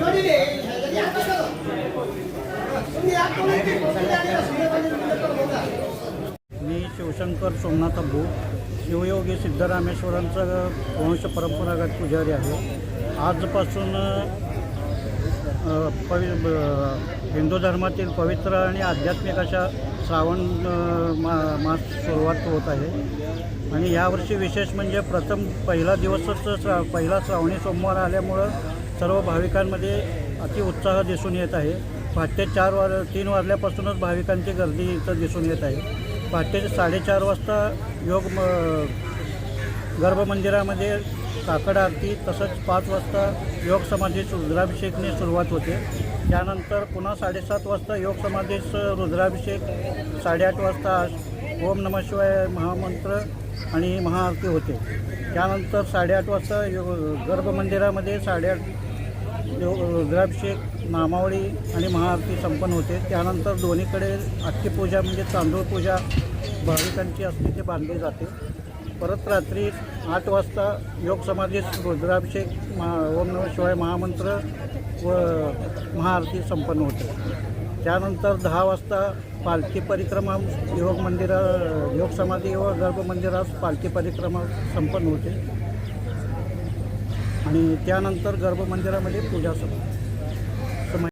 मी शिवशंकर सोमनाथ अब्बू शिवयोगी सिद्धरामेश्वरांचा वंश परंपरागत पुजारी आहे. आजपासून पवि हिंदू धर्मातील पवित्र आणि आध्यात्मिक अशा श्रावण मा मास सुरुवात होत आहे. आणि यावर्षी विशेष म्हणजे प्रथम पहिला दिवसच श्रा पहिला श्रावणी सोमवार आल्यामुळं सर्व भाविकांमध्ये अति उत्साह दिसून येत आहे. पहाटे चार वार तीन वाजल्यापासूनच भाविकांची गर्दी इथं दिसून येत आहे. पहाटे साडेचार वाजता योग म गर्भमंदिरामध्ये काकड आरती तसंच पाच वाजता योग समाधीस रुद्राभिषेकने सुरुवात होते. त्यानंतर पुन्हा साडेसात वाजता योग समाधीस रुद्राभिषेक साडेआठ वाजता ओम नम शिवाय महामंत्र आणि महाआरती होते. त्यानंतर साडेआठ वाजता योग गर्भमंदिरामध्ये साडेआठ यो- रुद्राभिषेक नामावळी आणि महाआरती संपन्न होते. त्यानंतर दोन्हीकडे पूजा म्हणजे तांदूळ पूजा भाविकांची असते ते बांधली जाते. परत रात्री आठ वाजता योग समाधीत रुद्राभिषेक महा ओम नम शिवाय महामंत्र व महाआरती संपन्न होते. त्यानंतर दहा वाजता पालखी परिक्रमा योग मंदिरा योग समाधी व गर्भमंदिरात पालखी परिक्रमा संपन्न होते. आणि त्यानंतर गर्भमंदिरामध्ये पूजा संपते